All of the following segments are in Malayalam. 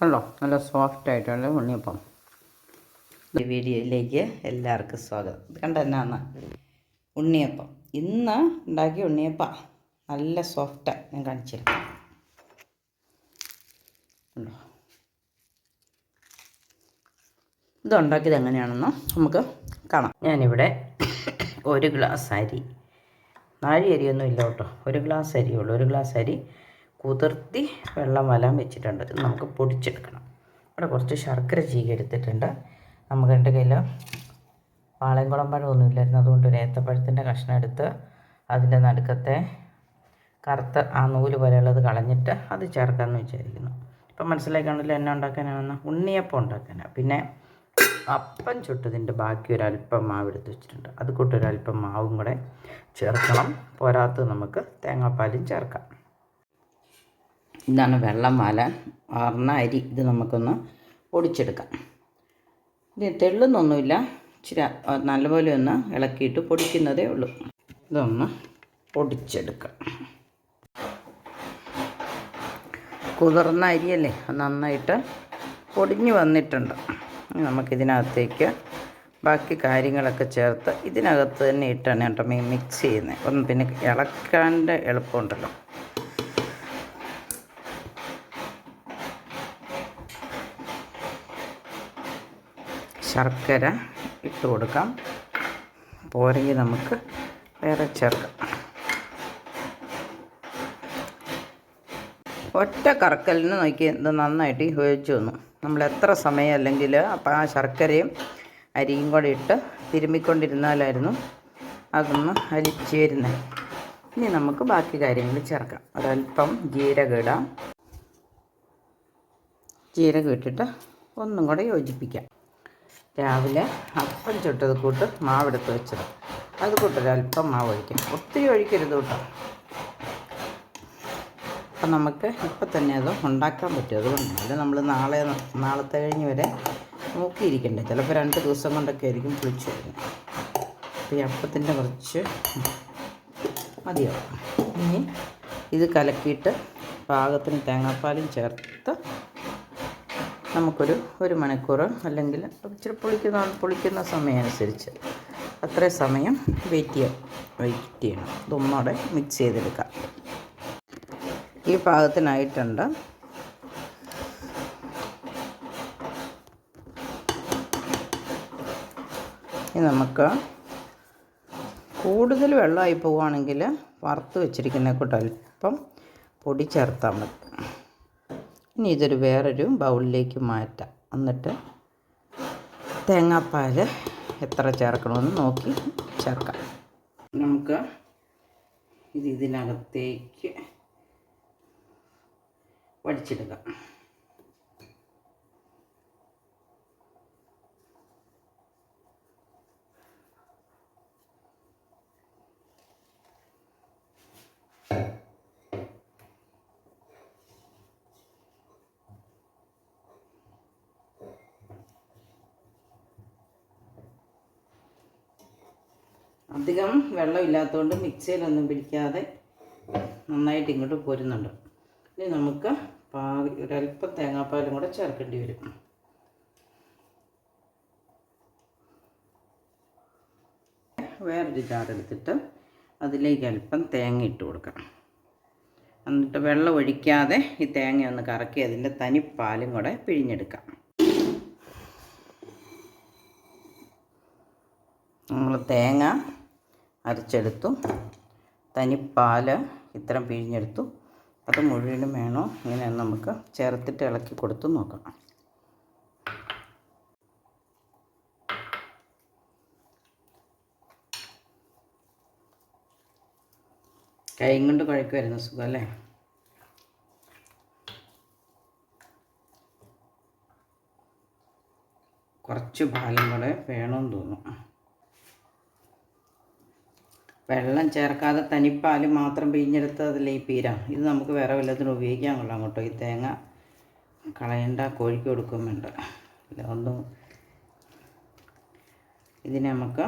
കണ്ടോ? നല്ല സോഫ്റ്റ് ആയിട്ടുള്ള ഉണ്ണിയപ്പം. ഈ വീഡിയോയിലേക്ക് എല്ലാവർക്കും സ്വാഗതം. ഇത് കണ്ട എന്നാന്ന് ഉണ്ണിയപ്പം. ഇന്ന് ഉണ്ടാക്കിയ ഉണ്ണിയപ്പം നല്ല സോഫ്റ്റായി ഞാൻ കാണിച്ചിരുന്നു ഇത് ഉണ്ടാക്കിയത് എങ്ങനെയാണെന്ന് നമുക്ക് കാണാം. ഞാനിവിടെ ഒരു ഗ്ലാസ് അരി. നാഴി അരിയൊന്നും ഇല്ല കേട്ടോ. ഒരു ഗ്ലാസ് അരിയുള്ളൂ ഒരു ഗ്ലാസ് അരി കുതിർത്തി വെള്ളം വലാൻ വെച്ചിട്ടുണ്ട്. ഇത് നമുക്ക് പൊടിച്ചെടുക്കണം. ഇവിടെ കുറച്ച് ശർക്കര ചീകി എടുത്തിട്ടുണ്ട്. നമുക്ക് എന്റെ കയ്യിൽ പാളയംകുളം പഴമൊന്നും ഇല്ലായിരുന്നു. അതുകൊണ്ട് ഒരു ഏത്തപ്പഴത്തിന്റെ കഷ്ണം എടുത്ത് അതിന്റെ നടുക്കത്തെ കറുത്ത ആ നൂൽ പോലെയുള്ളത് കളഞ്ഞിട്ട് അത് ചേർക്കാമെന്ന് വിചാരിക്കുന്നു. ഇപ്പം മനസ്സിലായി കാണില്ല എന്നെ ഉണ്ടാക്കാനാണെന്ന്. ഉണ്ണിയപ്പം ഉണ്ടാക്കാനാണ് പിന്നെ അപ്പം ചുട്ടതിന്റെ ബാക്കി ഒരല്പം മാവ് എടുത്ത് വെച്ചിട്ടുണ്ട്. അത് കൂട്ടൊരല്പം മാവും കൂടെ ചേർക്കണം. പോരാത്ത നമുക്ക് തേങ്ങാപ്പാലും ചേർക്കാം. ഇതാണ് വെള്ളം വാലാൻ വാർന്ന അരി ഇത് നമുക്കൊന്ന് പൊടിച്ചെടുക്കാം. ഇത് തെള്ളുന്നൊന്നുമില്ല. ഇച്ചിരി നല്ലപോലെ ഒന്ന് ഇളക്കിയിട്ട് പൊടിക്കുന്നതേ ഉള്ളൂ. ഇതൊന്ന് പൊടിച്ചെടുക്കാം. കുതിർന്ന അരിയല്ലേ? നന്നായിട്ട് പൊടിഞ്ഞു വന്നിട്ടുണ്ട്. നമുക്കിതിനകത്തേക്ക് ബാക്കി കാര്യങ്ങളൊക്കെ ചേർത്ത് ഇതിനകത്ത് തന്നെ ഇട്ടാണ് കേട്ടോ മീൻ മിക്സ് ചെയ്യുന്നത്. ഒന്ന് പിന്നെ ഇളക്കാന്റെ എളുപ്പമുണ്ടല്ലോ. ശർക്കര ഇട്ട് കൊടുക്കാം. പോരെങ്കിൽ നമുക്ക് വേറെ ചേർക്കാം. ഒറ്റ കറക്കലിന് നോക്കി ഇത് നന്നായിട്ട് യോജിച്ച് വന്നു. നമ്മൾ എത്ര സമയം അല്ലെങ്കിൽ അപ്പം ആ ശർക്കരയും അരിയും കൂടെ ഇട്ട് തിരുമ്മിക്കൊണ്ടിരുന്നാലായിരുന്നു അതൊന്ന് അലിച്ചേരുന്നത് ഇനി നമുക്ക് ബാക്കി കാര്യങ്ങൾ ചേർക്കാം. ഒരല്പം ജീരകം ഇടാം. ജീരകം ഇട്ടിട്ട് ഒന്നും കൂടെ യോജിപ്പിക്കാം. രാവിലെ അപ്പം ചുട്ടത് കൂട്ട് മാവെടുത്ത് വെച്ചത്. അത് കൂട്ടൊരല്പം മാവ് ഒഴിക്കാം. ഒത്തിരി ഒഴിക്കരുത് കേട്ടോ. അപ്പം നമുക്ക് ഇപ്പം തന്നെ അത് ഉണ്ടാക്കാൻ പറ്റും. അതുകൊണ്ടല്ല നമ്മൾ നാളെ നാളത്തെ കഴിഞ്ഞ് വരെ നോക്കിയിരിക്കണ്ടേ. ചിലപ്പോൾ രണ്ട് ദിവസം കൊണ്ടൊക്കെ ആയിരിക്കും പുളിച്ച് വരുന്നത്. അപ്പോൾ ഈ അപ്പത്തിന്റെ കുറച്ച് മതിയാവും. ഇനി ഇത് കലക്കിയിട്ട് പാകത്തിന് തേങ്ങാപ്പാലും ചേർത്ത് നമുക്കൊരു ഒരു മണിക്കൂർ അല്ലെങ്കിൽ ഇച്ചിരി പൊളിക്കുന്ന പൊളിക്കുന്ന സമയം അനുസരിച്ച് അത്രയും സമയം വെയിറ്റ് ചെയ്യാം. വെയിറ്റ് ചെയ്യണം. ഇതൊന്നോടെ മിക്സ് ചെയ്തെടുക്കാം. ഈ പാകത്തിനായിട്ടുണ്ട് ഇനി നമുക്ക് കൂടുതൽ വെള്ളമായി പോവുകയാണെങ്കിൽ വറുത്ത് വെച്ചിരിക്കുന്ന കൂട്ട് അല്പം പൊടി ചേർത്താൽ മതി. ഇനി ഇതൊരു വേറൊരു ബൗളിലേക്ക് മാറ്റാം. എന്നിട്ട് തേങ്ങാപ്പാൽ എത്ര ചേർക്കണമെന്ന് നോക്കി ചേർക്കാം. നമുക്ക് ഇത് ഇതിനകത്തേക്ക് വടിച്ചെടുക്കാം. അധികം വെള്ളമില്ലാത്തതുകൊണ്ട് മിക്സിയിലൊന്നും പിടിക്കാതെ നന്നായിട്ട് ഇങ്ങോട്ട് പോരുന്നുണ്ട്. ഇനി നമുക്ക് പാ ഒരല്പം തേങ്ങാപ്പാലും കൂടെ ചേർക്കേണ്ടി വരും. വേറൊരു ജാറെടുത്തിട്ട് അതിലേക്ക് അല്പം തേങ്ങ ഇട്ട് കൊടുക്കാം എന്നിട്ട് വെള്ളം ഒഴിക്കാതെ ഈ തേങ്ങ ഒന്ന് കറക്കി അതിന്റെ തനിപ്പാലും കൂടെ പിഴിഞ്ഞെടുക്കാം. നമ്മൾ തേങ്ങ അരച്ചെടുത്തു. തനിപ്പാൽ ഇത്രയും പിഴിഞ്ഞെടുത്തു. അത് മുഴുവനും വേണോ? ഇങ്ങനെ നമുക്ക് ചേർത്തിട്ട് ഇളക്കി കൊടുത്ത് നോക്കാം. കൈ കൊണ്ട് കുഴക്കുമായിരുന്നു സുഖം അല്ലേ? കുറച്ച് പാലും കൂടെ വേണമെന്ന് തോന്നുന്നു. വെള്ളം ചേർക്കാതെ തനിപ്പാൽ മാത്രം പിഴിഞ്ഞെടുത്ത് അതിലെ ഈ പീര? ഇത് നമുക്ക് വേറെ വല്ലതിനും ഉപയോഗിക്കാൻ കൊള്ളാം കേട്ടോ ഈ തേങ്ങ കളയണ്ട കോഴിക്ക് കൊടുക്കും വേണ്ട. ഒന്നും. ഇതിനെ നമുക്ക്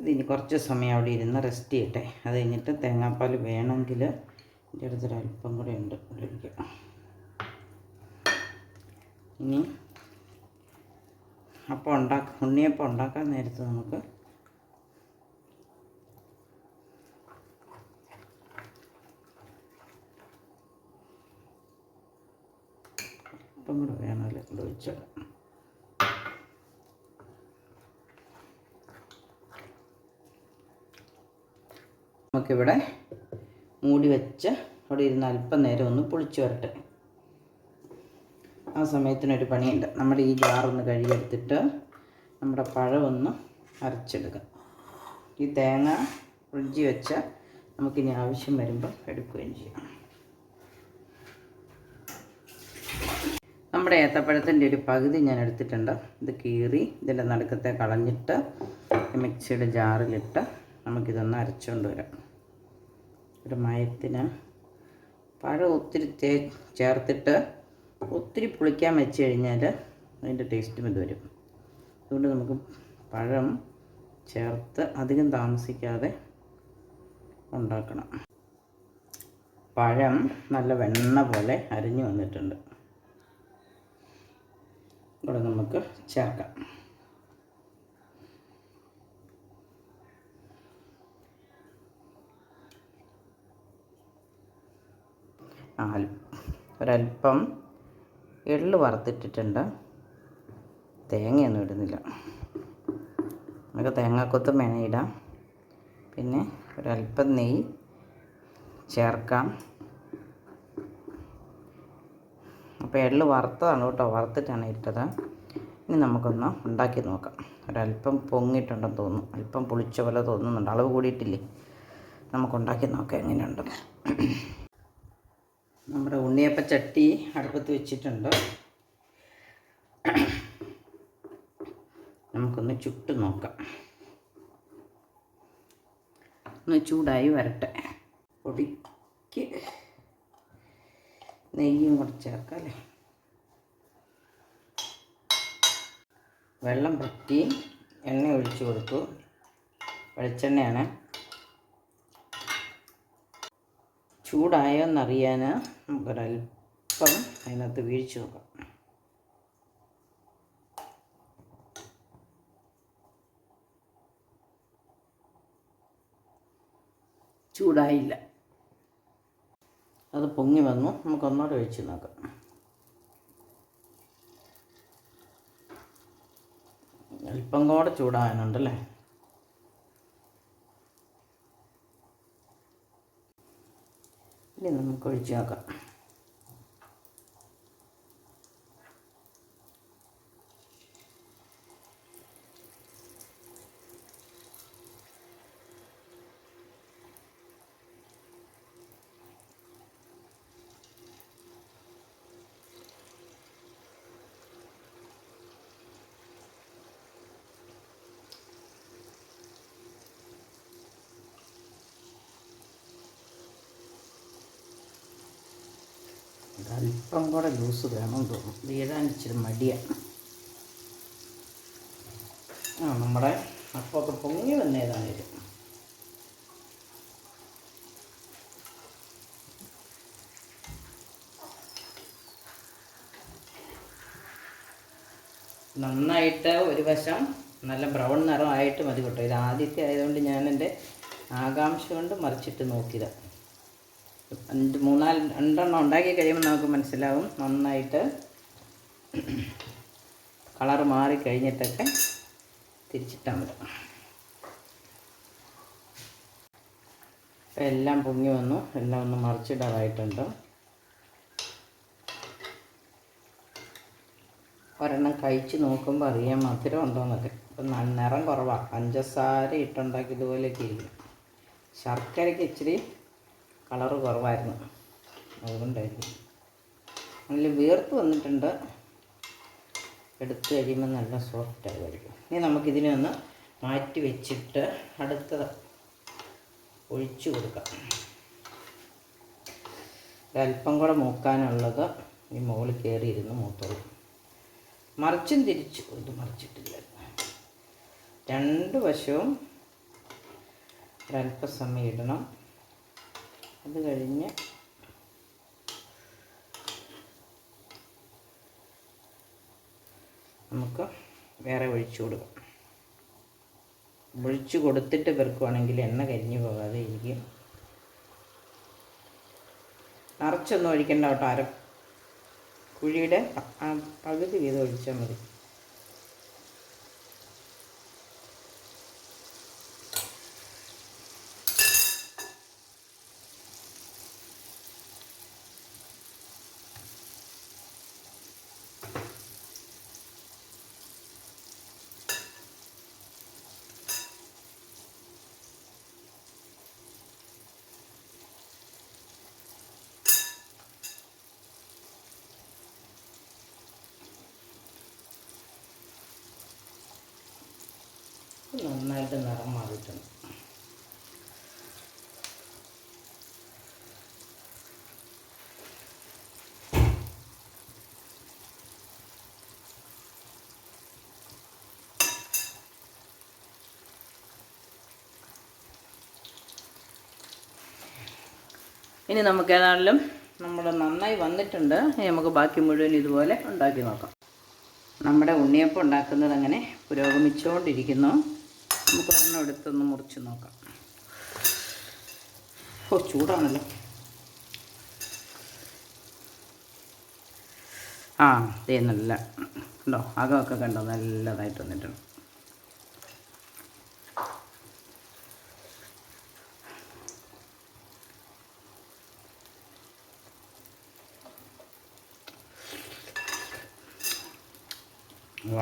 ഇതിന് കുറച്ച് സമയം അവിടെ ഇരുന്ന് റെസ്റ്റ് ചെയ്യട്ടെ. അത് കഴിഞ്ഞിട്ട് തേങ്ങാപ്പാൽ വേണമെങ്കിൽ എന്റെ അടുത്തൊരല്പം കൂടെ ഉണ്ട്. ഇനി അപ്പം ഉണ്ടാക്ക ഉണ്ണിയപ്പം ഉണ്ടാക്കാൻ നേരത്ത് നമുക്ക് അപ്പം കൂടെ വേണമല്ലേ കൂടെ ഒഴിച്ചാൽ നമുക്കിവിടെ മൂടി വെച്ച് അവിടെ ഇരുന്ന് അല്പം നേരം ഒന്ന് പൊളിച്ചു വരട്ടെ. ആ സമയത്തിനൊരു പണിയുണ്ട്. നമ്മുടെ ഈ ജാറൊന്ന് കഴുകിയെടുത്തിട്ട് നമ്മുടെ പഴമൊന്ന് അരച്ചെടുക്കാം. ഈ തേങ്ങ ഫ്രിഡ്ജിൽ വെച്ചാൽ നമുക്കിനി ആവശ്യം വരുമ്പോൾ എടുക്കുകയും ചെയ്യാം. നമ്മുടെ ഏത്തപ്പഴത്തിന്റെ ഒരു പകുതി ഞാൻ എടുത്തിട്ടുണ്ട്. ഇത് കീറി ഇതിന്റെ നടുക്കത്തെ കളഞ്ഞിട്ട് മിക്സിയുടെ ജാറിലിട്ട് നമുക്കിതൊന്ന് അരച്ചുകൊണ്ട് വരാം. ഒരു മയത്തിന് പഴം ഒത്തിരി തേ ചേർത്തിട്ട് ഒത്തിരി പുളിക്കാൻ വെച്ച് കഴിഞ്ഞാൽ അതിന്റെ ടേസ്റ്റും ഇത് വരും. അതുകൊണ്ട് നമുക്ക് പഴം ചേർത്ത് അധികം താമസിക്കാതെ ഉണ്ടാക്കണം. പഴം നല്ല വെണ്ണ പോലെ അരിഞ്ഞു വന്നിട്ടുണ്ട്. ഇവിടെ നമുക്ക് ചേർക്കാം. ഒരൽപ്പം എള്ള് വറുത്തിട്ടിട്ടുണ്ട്. തേങ്ങയൊന്നും ഇടുന്നില്ല. നമുക്ക് തേങ്ങാക്കൊത്ത് വേണേൽ ഇടാം. പിന്നെ ഒരല്പം നെയ്യ് ചേർക്കാം. എള്ള് വറുത്തതാണ് കേട്ടോ. വറുത്തിട്ടാണ് ഇട്ടത്. ഇനി നമുക്കൊന്ന് ഉണ്ടാക്കി നോക്കാം. ഒരല്പം പൊങ്ങിയിട്ടുണ്ടെന്ന് തോന്നുന്നു. അല്പം പുളിച്ച പോലെ തോന്നുന്നുണ്ട്. അളവ് കൂടിയിട്ടില്ലേ? നമുക്കുണ്ടാക്കി നോക്കാം എങ്ങനെയുണ്ടെന്ന്. നമ്മുടെ ഉണ്ണിയപ്പ ചട്ടി അടുപ്പത്ത് വെച്ചിട്ടുണ്ട്. നമുക്കൊന്ന് ചുട്ട് നോക്കാം. ഒന്ന് ചൂടായി വരട്ടെ. പൊടിക്ക് നെയ്യും കൂടെ ചേർക്കാം അല്ലേ? വെള്ളം പൊട്ടി എണ്ണ ഒഴിച്ചു കൊടുത്തു. വെളിച്ചെണ്ണയാണ്. ചൂടായോ എന്നറിയാൻ നമുക്കൊരൽപ്പം അതിനകത്ത് വീഴ്ച നോക്കാം. ചൂടായില്ല. അത് പൊങ്ങി വന്നു. നമുക്കൊന്നോടെ ഒഴിച്ച് നോക്കാം. അല്പം കൂടെ ചൂടാകാനുണ്ടല്ലേ? ഇനി നമുക്ക് ഒഴിച്ച് നോക്കാം. അല്പം കൂടെ ലൂസ് വേണം തോന്നും വീഴാൻ ഇച്ചിരി മടിയാണ് ആ നമ്മുടെ അപ്പമൊക്കെ പൊങ്ങി വന്നേതാണേലും നന്നായിട്ട് ഒരു വശം നല്ല ബ്രൗൺ നിറമായിട്ട് മതി കേട്ടോ ഇത് ആദ്യത്തെ ആയതുകൊണ്ട് ഞാൻ എന്റെ ആകാംക്ഷ കൊണ്ട് മറിച്ചിട്ട് നോക്കിയതാണ് അഞ്ച് മൂന്നാൽ രണ്ടെണ്ണം ഉണ്ടാക്കി കഴിയുമ്പോൾ നമുക്ക് മനസ്സിലാവും നന്നായിട്ട് കളർ മാറി കഴിഞ്ഞിട്ടൊക്കെ തിരിച്ചിട്ടാൽ മതി. എല്ലാം പൊങ്ങി വന്നു. എല്ലാം ഒന്ന് മറിച്ചിടാറായിട്ടുണ്ട്. ഒരെണ്ണം കഴിച്ച് നോക്കുമ്പോൾ അറിയാം മധുരം ഉണ്ടോയെന്നൊക്കെ ഇപ്പം നിറം കുറവാണ് പഞ്ചസാര ഇട്ടുണ്ടാക്കിയതുപോലെയൊക്കെ ഇരിക്കും. ശർക്കരയ്ക്ക് ഇച്ചിരി കളറ് കുറവായിരുന്നു. അതുകൊണ്ടായിരിക്കും. നല്ല വീർത്ത് വന്നിട്ടുണ്ട്. എടുത്തു കഴിയുമ്പോൾ നല്ല സോഫ്റ്റ് ആകുമായിരിക്കും ഇനി നമുക്കിതിനെ ഒന്ന് മാറ്റി വെച്ചിട്ട് അടുത്ത ഒഴിച്ചു കൊടുക്കാം. ഒരല്പം കൂടെ മൂക്കാനുള്ളത് ഈ മുകളിൽ കയറിയിരുന്ന് മൂത്തോളൂ. മറിച്ചും തിരിച്ചു. ഇത് മറിച്ചിട്ടില്ല. രണ്ട് വശവും ഒരല്പസമയം ഇടണം. അത് കഴിഞ്ഞ് നമുക്ക് വേറെ ഒഴിച്ചു കൊടുക്കാം. ഒഴിച്ച് കൊടുത്തിട്ട് പെറുക്കുവാണെങ്കിൽ എണ്ണ കരിഞ്ഞു പോകാതെ ഇരിക്കും. നിറച്ചൊന്നും ഒഴിക്കേണ്ട കേട്ടോ അര കുഴിയുടെ പകുതി വീതം ഒഴിച്ചാൽ മതി. നന്നായിട്ട് നിറം മാറിയിട്ടുണ്ട്. ഇനി നമുക്ക് ഏതാണെങ്കിലും നമ്മൾ നന്നായി വന്നിട്ടുണ്ട്. ഇനി നമുക്ക് ബാക്കി മുഴുവൻ ഇതുപോലെ ഉണ്ടാക്കി നോക്കാം. നമ്മുടെ ഉണ്ണിയപ്പം ഉണ്ടാക്കുന്നത് അങ്ങനെ പുരോഗമിച്ചുകൊണ്ടിരിക്കുന്നു. നമുക്ക് ഒരെണ്ണം എടുത്തൊന്ന് മുറിച്ച് നോക്കാം. ഓ ചൂടാണല്ലോ. ആ ദേ നല്ല ഉണ്ടോ അകമൊക്കെ കണ്ടോ നല്ലതായിട്ട് വന്നിട്ടുണ്ട്.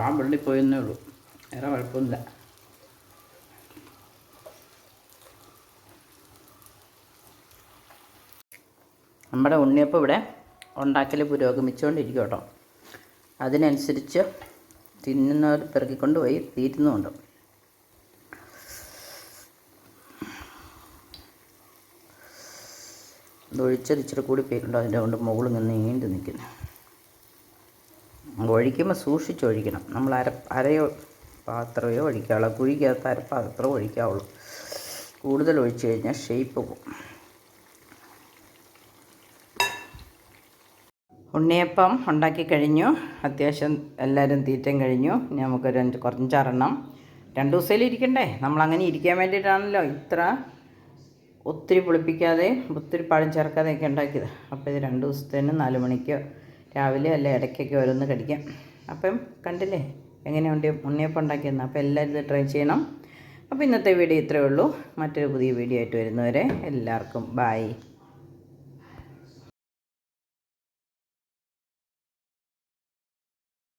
ആ വെള്ളി പോയെന്നേ ഉള്ളൂ. വേറെ കുഴപ്പമൊന്നുമില്ല. നമ്മുടെ ഉണ്ണിയപ്പം ഇവിടെ ഉണ്ടാക്കൽ പുരോഗമിച്ചുകൊണ്ടിരിക്കും കേട്ടോ അതിനനുസരിച്ച് തിന്നുന്നവർ പെറുക്കിക്കൊണ്ട് പോയി തീരുന്നുമുണ്ട് ഇത് ഒഴിച്ചത് ഇച്ചിരി കൂടി പോയിട്ടുണ്ടോ അതിന്റെ കൊണ്ട് മുകളിൽ നിന്ന് നീണ്ടു നിൽക്കുന്നു. ഒഴിക്കുമ്പോൾ സൂക്ഷിച്ച് ഒഴിക്കണം. നമ്മൾ അര അരയോ പാത്രമോ ഒഴിക്കാവുള്ളൂ. കുഴിക്കകത്ത് അരപ്പാത്രമോ ഒഴിക്കാവുള്ളൂ. കൂടുതൽ ഒഴിച്ച് കഴിഞ്ഞാൽ ഷേപ്പ് പോകും. ഉണ്ണിയപ്പം ഉണ്ടാക്കി കഴിഞ്ഞു. അത്യാവശ്യം എല്ലാവരും തീറ്റം കഴിഞ്ഞു. ഇനി രണ്ട് കുറഞ്ചാറെണ്ണം രണ്ട് ദിവസത്തിൽ ഇരിക്കണ്ടേ? നമ്മളങ്ങനെ ഇരിക്കാൻ വേണ്ടിയിട്ടാണല്ലോ ഇത്ര ഒത്തിരി പുളിപ്പിക്കാതെ ഒത്തിരി പഴം ചേർക്കാതെയൊക്കെ ഉണ്ടാക്കിയത്. അപ്പോൾ ഇത് രണ്ട് ദിവസത്തേന് നാല് മണിക്ക് രാവിലെ അല്ല ഇടയ്ക്കൊക്കെ ഓരോന്ന് കടിക്കാം. അപ്പം കണ്ടില്ലേ? എങ്ങനെയുണ്ട് ഉണ്ണിയപ്പം ഉണ്ടാക്കിയെന്ന്? അപ്പോൾ എല്ലാവരും ഇത് ട്രൈ ചെയ്യണം. അപ്പോൾ ഇന്നത്തെ വീഡിയോ ഇത്രയേ ഉള്ളൂ. മറ്റൊരു പുതിയ വീഡിയോ ആയിട്ട് വരുന്നവരെ എല്ലാവർക്കും ബായ്